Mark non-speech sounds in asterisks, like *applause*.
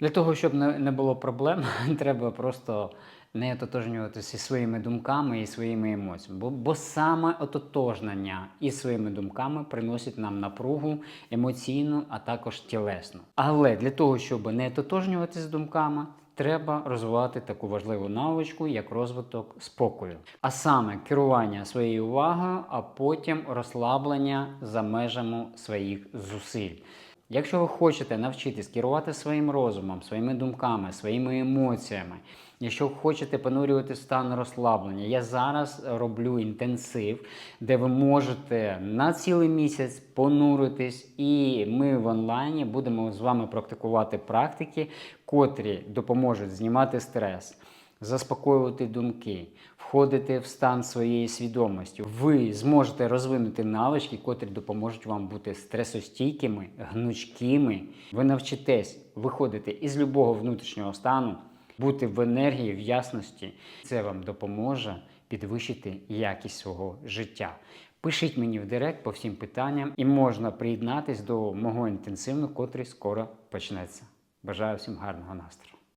Для того, щоб не було проблем, *laughs* треба просто не ототожнюватися своїми думками і своїми емоціями. Бо, бо саме ототожнення із своїми думками приносить нам напругу емоційну, а також тілесну. Але для того, щоб не ототожнюватися з думками, треба розвивати таку важливу навичку, як розвиток спокою. А саме керування своєю увагою, а потім розслаблення за межами своїх зусиль. Якщо ви хочете навчитись керувати своїм розумом, своїми думками, своїми емоціями, якщо хочете понурювати стан розслаблення, я зараз роблю інтенсив, де ви можете на цілий місяць понуритись, і ми в онлайні будемо з вами практикувати практики, котрі допоможуть знімати стрес заспокоювати думки, входити в стан своєї свідомості. Ви зможете розвинути навички, котрі допоможуть вам бути стресостійкими, гнучкими. Ви навчитесь виходити із любого внутрішнього стану, бути в енергії, в ясності. Це вам допоможе підвищити якість свого життя. Пишіть мені в директ по всім питанням, і можна приєднатись до мого інтенсивного, котрий скоро почнеться. Бажаю всім гарного настрою.